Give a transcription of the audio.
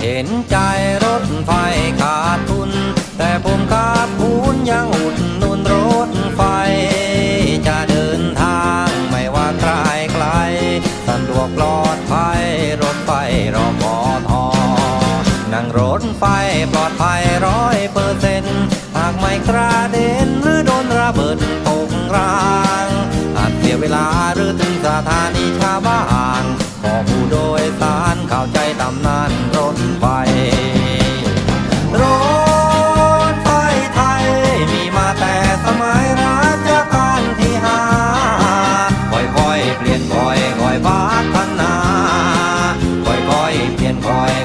เห็นใจรถไฟขาดทุน แต่ผมขาดทุนยังอุดหนุนรถไฟ จะเดินทางไม่ว่าใครไกลสะดวกปลอดภัยรถไฟรอพอทอนั่งรถไฟปลอดภัยร้อยเปอร์เซ็นหากไม่กระเด็นหรือโดนระเบิดตกรางอาจเสียเวลาหรือถึงสถานีชาวบ้านขอผู้โดยสารเข้าใจตำนาน Bye.